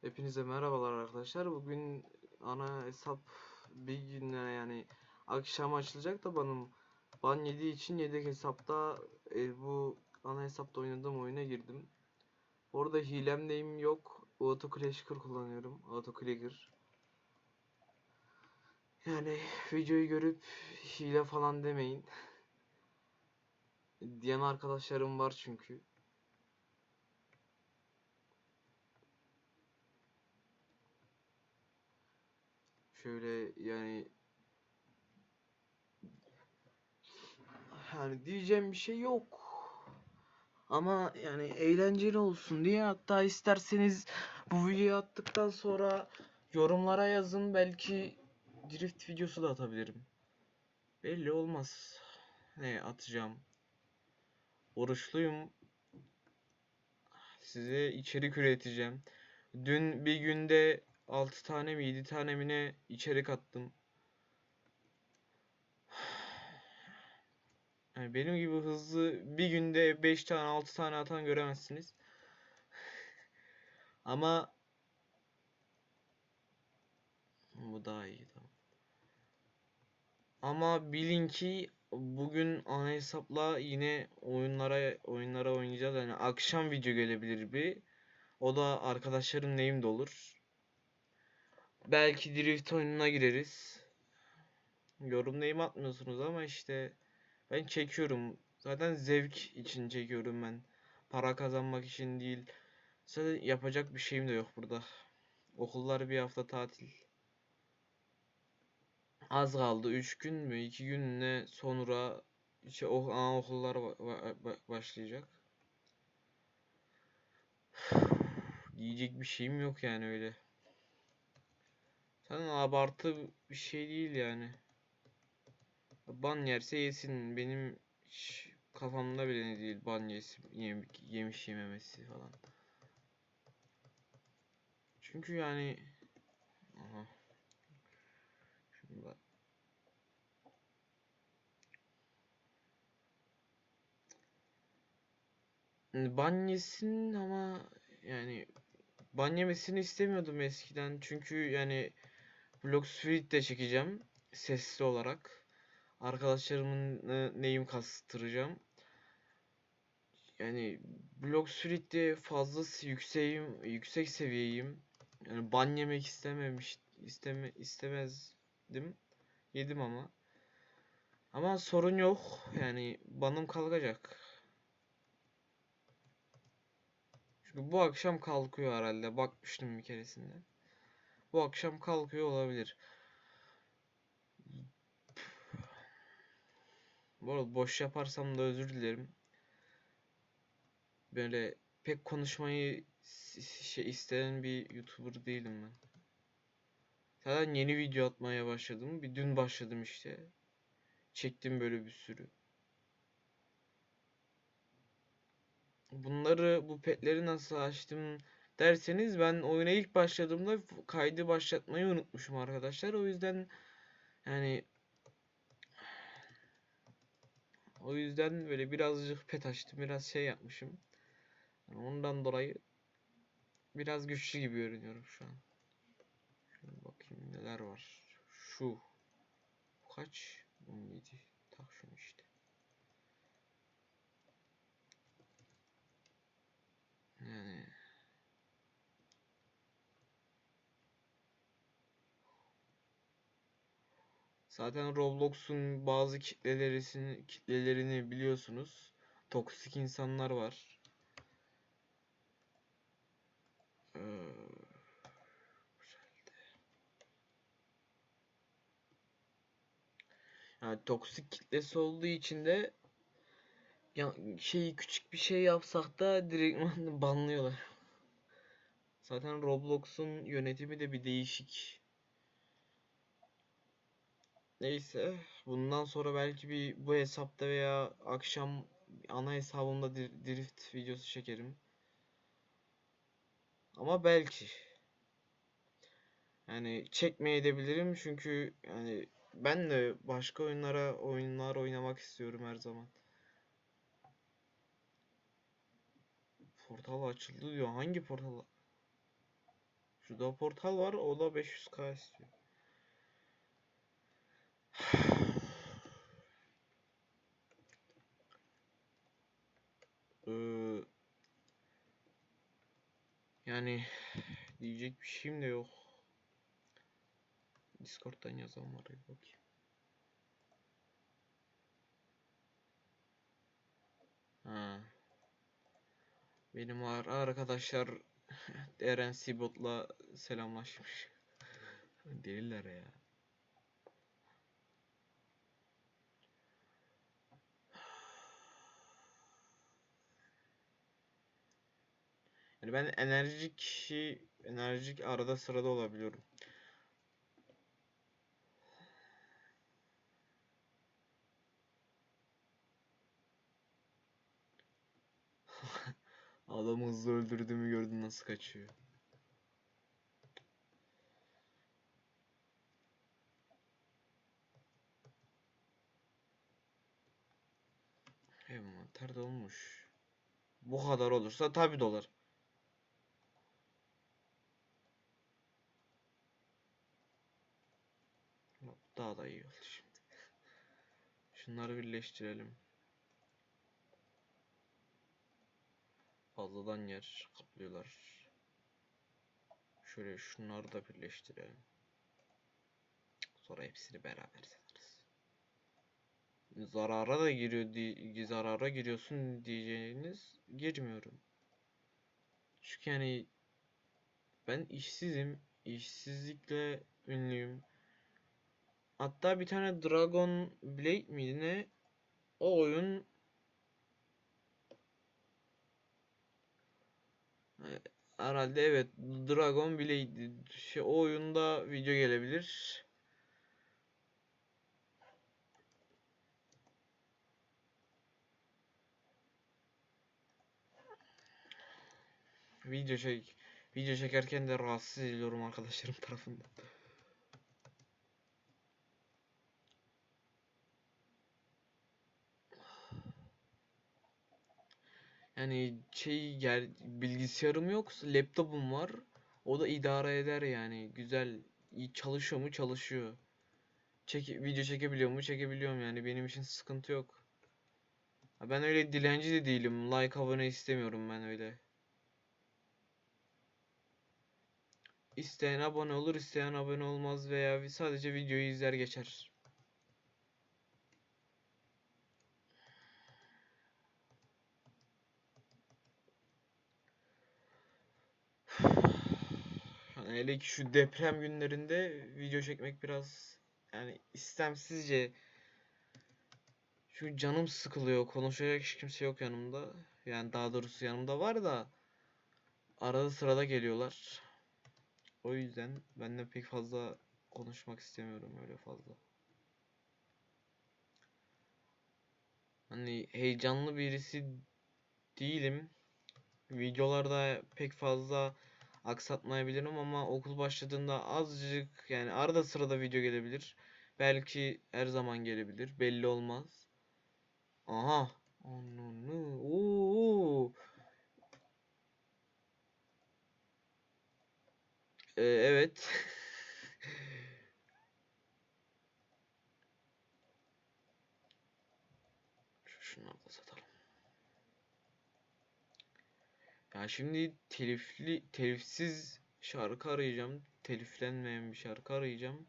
Hepinize merhabalar arkadaşlar. Bugün ana hesap bir güne yani akşam açılacak da benim ban yediği için yedek hesapta e, bu ana hesapta oynadığım oyuna girdim. Orada hilem neyim yok. Auto Crasher kullanıyorum. Auto Clicker. Yani videoyu görüp hile falan demeyin. Diyen arkadaşlarım var çünkü. Şöyle yani yani diyeceğim bir şey yok. Ama yani eğlenceli olsun diye hatta isterseniz bu videoyu attıktan sonra yorumlara yazın belki drift videosu da atabilirim. Belli olmaz. Ne atacağım. Oruçluyum. Size içerik üreteceğim. Dün bir günde 6 tane mi 7 tane mi ne içerik attım. Yani benim gibi hızlı bir günde 5 tane 6 tane atan göremezsiniz. Ama bu daha iyi tamam. Ama bilin ki bugün ana hesapla yine oyunlara oyunlara oynayacağız. Yani akşam video gelebilir bir. O da arkadaşlarım neyim de olur. Belki drift oyununa gireriz. Yorum neyim atmıyorsunuz ama işte ben çekiyorum. Zaten zevk için çekiyorum ben. Para kazanmak için değil. Zaten yapacak bir şeyim de yok burada. Okullar bir hafta tatil. Az kaldı. 3 gün mü? 2 gün ne sonra işte o ba- ba- başlayacak. Diyecek bir şeyim yok yani öyle. Zaten abartı bir şey değil yani. Ban yerse yesin. Benim kafamda bile ne değil ban yesin, yem- yemiş yememesi falan. Çünkü yani aha. Şimdi bak. Ban yesin ama yani ban yemesini istemiyordum eskiden. Çünkü yani Blox Fruit de çekeceğim sesli olarak. Arkadaşlarımın e, neyim kastıracağım. Yani Blox Fruit'te fazla yükseğim, yüksek seviyeyim. Yani ban yemek istememiş, isteme, istemezdim. Yedim ama. Ama sorun yok. Yani banım kalkacak. Çünkü bu akşam kalkıyor herhalde. Bakmıştım bir keresinde. Bu akşam kalkıyor olabilir. Bu arada boş yaparsam da özür dilerim. Böyle pek konuşmayı şey isteyen bir YouTuber değilim ben. Zaten yeni video atmaya başladım. Bir dün başladım işte. Çektim böyle bir sürü. Bunları bu petleri nasıl açtım derseniz ben oyuna ilk başladığımda kaydı başlatmayı unutmuşum arkadaşlar. O yüzden yani o yüzden böyle birazcık pet açtım. Biraz şey yapmışım. Yani ondan dolayı biraz güçlü gibi görünüyorum şu an. Şöyle bakayım neler var. Şu. Kaç? 17. Tak şunu işte. Yani zaten Roblox'un bazı kitlelerini kitlelerini biliyorsunuz. Toksik insanlar var. Ee, Yani toksik kitlesi olduğu için de ya şey küçük bir şey yapsak da direktman banlıyorlar. Zaten Roblox'un yönetimi de bir değişik. Neyse, bundan sonra belki bir bu hesapta veya akşam ana hesabımda drift videosu çekerim. Ama belki. Yani çekmeyebilirim çünkü yani ben de başka oyunlara oyunlar oynamak istiyorum her zaman. Portal açıldı diyor. Hangi portal? Şurada portal var. O da 500k istiyor. Ee, yani diyecek bir şeyim de yok. Discord'dan yazan var ya bakayım. Ha. Benim ar arkadaşlar Eren Sibot'la selamlaşmış. Deliler ya. Yani ben enerjik enerjik arada sırada olabiliyorum. Adamı hızlı öldürdüğümü gördün nasıl kaçıyor. Envanter dolmuş. Bu kadar olursa tabi dolar. Daha da iyi oldu şimdi. Şunları birleştirelim. Fazladan yer kaplıyorlar. Şöyle şunları da birleştirelim. Sonra hepsini beraber satarız. Zarara da giriyor zarara giriyorsun diyeceğiniz girmiyorum. Çünkü yani ben işsizim. İşsizlikle ünlüyüm. Hatta bir tane Dragon Blade miydi ne? O oyun herhalde evet Dragon Blade şey o oyunda video gelebilir. Video çek video çekerken de rahatsız ediliyorum arkadaşlarım tarafından. Yani şey ger bilgisayarım yok, laptopum var. O da idare eder yani. Güzel çalışıyor mu? Çalışıyor. Çek video çekebiliyor mu? Çekebiliyorum yani. Benim için sıkıntı yok. Ben öyle dilenci de değilim. Like abone istemiyorum ben öyle. İsteyen abone olur, isteyen abone olmaz veya sadece videoyu izler geçer. Hani hele ki şu deprem günlerinde video çekmek biraz yani istemsizce şu canım sıkılıyor. Konuşacak hiç kimse yok yanımda. Yani daha doğrusu yanımda var da arada sırada geliyorlar. O yüzden ben de pek fazla konuşmak istemiyorum öyle fazla. Hani heyecanlı birisi değilim. Videolarda pek fazla aksatmayabilirim ama okul başladığında azıcık yani arada sırada video gelebilir. Belki her zaman gelebilir. Belli olmaz. Aha. Ananı. Oo. Ee, evet. Şunları da satalım. Ya şimdi telifli, telifsiz şarkı arayacağım. Teliflenmeyen bir şarkı arayacağım.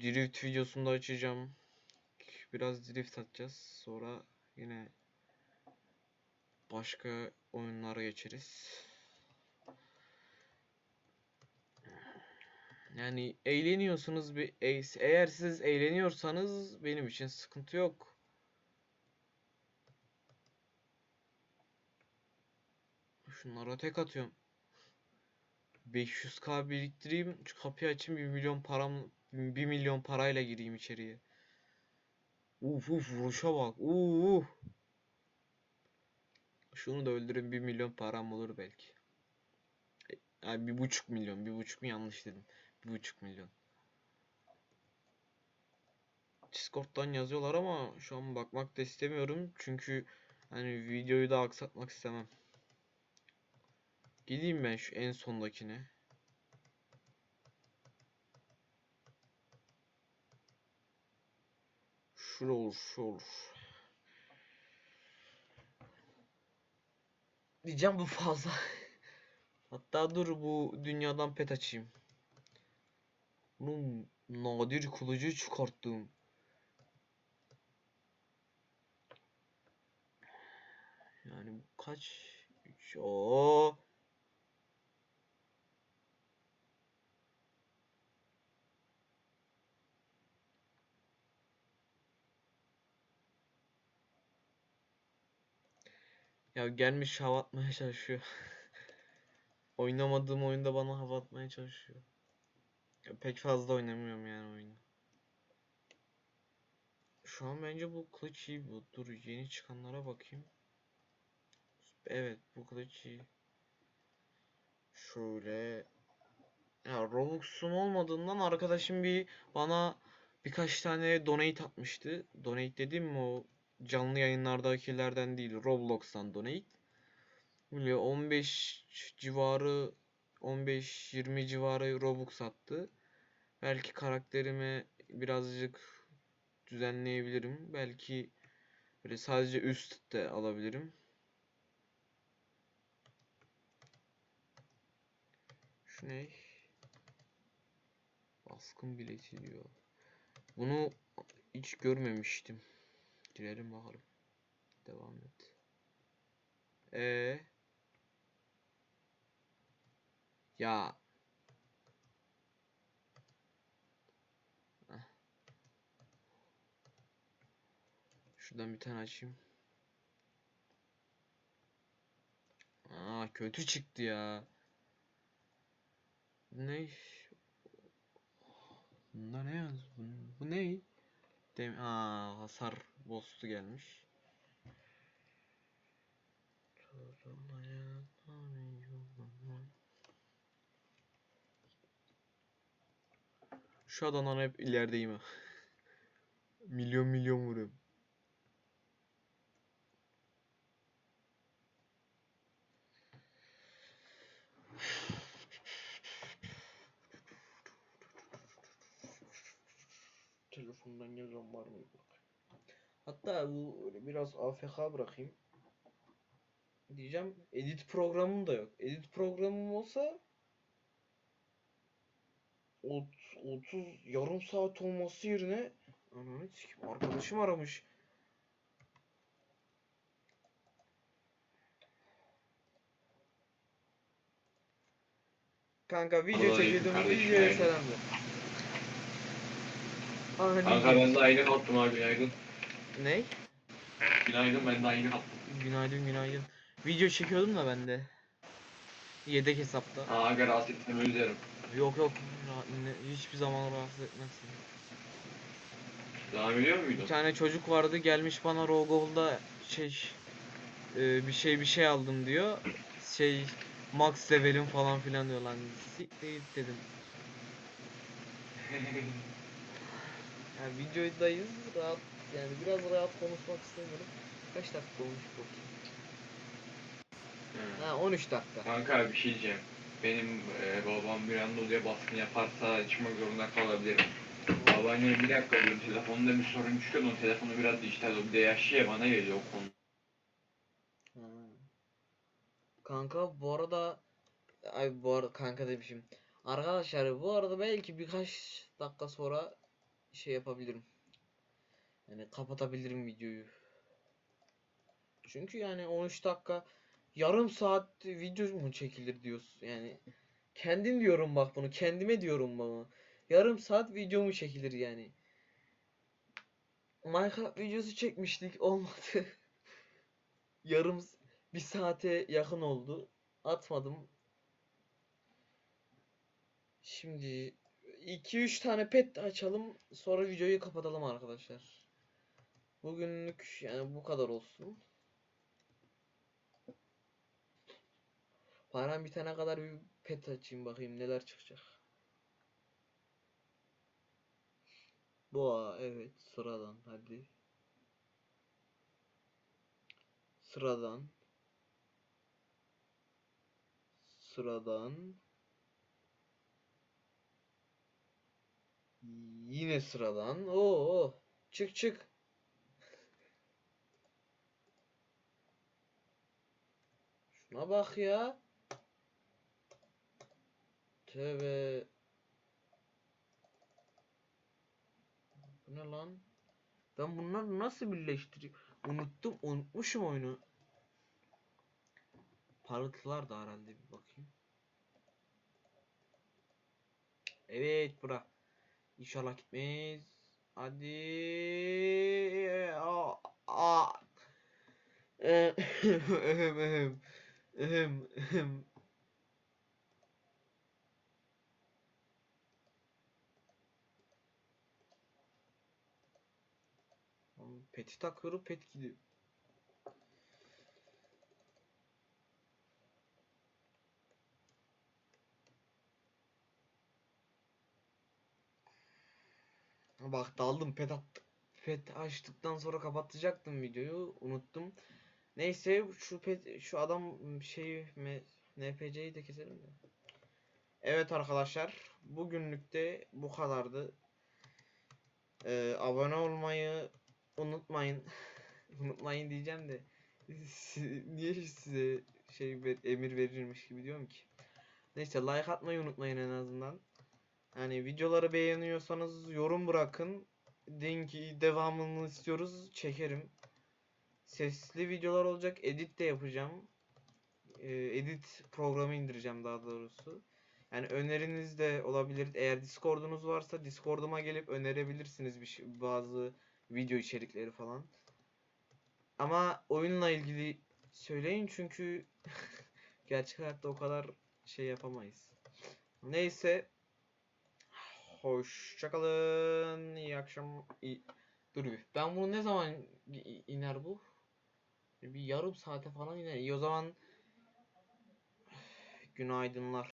Drift videosunu da açacağım. Biraz drift atacağız. Sonra yine başka oyunlara geçeriz. Yani eğleniyorsunuz bir eğer siz eğleniyorsanız benim için sıkıntı yok. Şunlara tek atıyorum. 500k biriktireyim. Şu kapıyı açayım 1 milyon param 1 milyon parayla gireyim içeriye. Uf uf vuruşa bak. Uf. Şunu da öldürün 1 milyon param olur belki. Yani bir buçuk milyon, bir buçuk mu yanlış dedim. Bir buçuk milyon. Discord'dan yazıyorlar ama şu an bakmak da istemiyorum çünkü hani videoyu da aksatmak istemem. Gideyim ben şu en sondakine. Şura olur, şu olur. Diyeceğim bu fazla. Hatta dur bu dünyadan pet açayım. Bunun nadir kılıcı çıkarttım. Yani kaç? 3 o Ya gelmiş hava atmaya çalışıyor. Oynamadığım oyunda bana hava atmaya çalışıyor. Ya pek fazla oynamıyorum yani oyunu. Şu an bence bu kılıç iyi bu. Dur yeni çıkanlara bakayım. Evet bu kılıç iyi. Şöyle. Ya Robux'um olmadığından arkadaşım bir bana birkaç tane donate atmıştı. Donate dediğim mi o canlı yayınlardakilerden değil Roblox'tan donate. Böyle 15 civarı 15-20 civarı Robux attı. Belki karakterimi birazcık düzenleyebilirim. Belki böyle sadece üst de alabilirim. Şu ne? Baskın bileti diyor. Bunu hiç görmemiştim. Girelim bakalım. Devam et. Ee. Ya. Heh. Şuradan bir tane açayım. Aa kötü çıktı ya. Ne? Bunda ne yaz? Bu, bu ne? Dem Aa hasar boss'u gelmiş. Şu adamdan hep ilerideyim ha. milyon milyon vuruyorum. Telefondan yazan var mı? Hatta bu biraz AFK bırakayım. Diyeceğim edit programım da yok. Edit programım olsa 30 yarım saat olması yerine ananı sikim arkadaşım aramış. Kanka video kardeşim, videoya hayırdır? selam ver. Aa, Kanka ben de aynı kalktım abi günaydın. Ne? Günaydın ben de aynı kalktım. Günaydın günaydın. Video çekiyordum da ben de. Yedek hesapta. Ha aga rahatsız etmemi üzerim. Yok yok ne- hiçbir zaman rahatsız etmezsin. Devam ediyor Bir muydun? tane çocuk vardı gelmiş bana Rogol'da şey e, bir şey bir şey aldım diyor. Şey max level'im falan filan diyor lan. Siktir git dedim. Yani videodayız rahat yani biraz rahat konuşmak istemiyorum. Kaç dakika olmuş bakayım. Hı. Ha 13 dakika. Kanka bir şey diyeceğim. Benim e, babam bir anda odaya baskın yaparsa çıkmak zorunda kalabilirim. Babaannem bir dakika diyorum telefonda bir sorun çıkıyor da o telefonu biraz dijital bir de yaşlı ya bana geliyor o konu. Ha. Kanka bu arada ay bu arada kanka demişim. Arkadaşlar bu arada belki birkaç dakika sonra şey yapabilirim. Yani kapatabilirim videoyu. Çünkü yani 13 dakika yarım saat video mu çekilir diyorsun yani. Kendim diyorum bak bunu kendime diyorum bunu. Yarım saat video mu çekilir yani. Minecraft videosu çekmiştik olmadı. Yarım bir saate yakın oldu. Atmadım. Şimdi 2-3 tane pet açalım. Sonra videoyu kapatalım arkadaşlar. Bugünlük yani bu kadar olsun. Param bitene kadar bir pet açayım bakayım neler çıkacak. Boğa evet sıradan hadi. Sıradan. sıradan. Yine sıradan. Oo, çık çık. Şuna bak ya. Tövbe. Bu ne lan? Ben bunları nasıl birleştireyim? Unuttum, unutmuşum oyunu. Parıltılar da herhalde bir bakayım. Evet bura. İnşallah gitmeyiz. Hadi. Aa, aa. Peti takıyorum pet gidiyor. Bak daldım pet attım. Pet açtıktan sonra kapatacaktım videoyu. Unuttum. Neyse şu şu adam şeyi me- NPC'yi de keselim de. Evet arkadaşlar. Bugünlük de bu kadardı. Ee, abone olmayı unutmayın. unutmayın diyeceğim de. Niye size şey emir verirmiş gibi diyorum ki. Neyse like atmayı unutmayın en azından. Yani videoları beğeniyorsanız yorum bırakın. Deyin ki devamını istiyoruz. Çekerim. Sesli videolar olacak. Edit de yapacağım. Ee, edit programı indireceğim daha doğrusu. Yani öneriniz de olabilir. Eğer Discord'unuz varsa Discord'uma gelip önerebilirsiniz bir şey, bazı video içerikleri falan. Ama oyunla ilgili söyleyin çünkü gerçek hayatta o kadar şey yapamayız. Neyse. Hoşçakalın. İyi akşam. iyi- Dur bir. Ben bunu ne zaman iner bu? Bir yarım saate falan iner. İyi o zaman günaydınlar.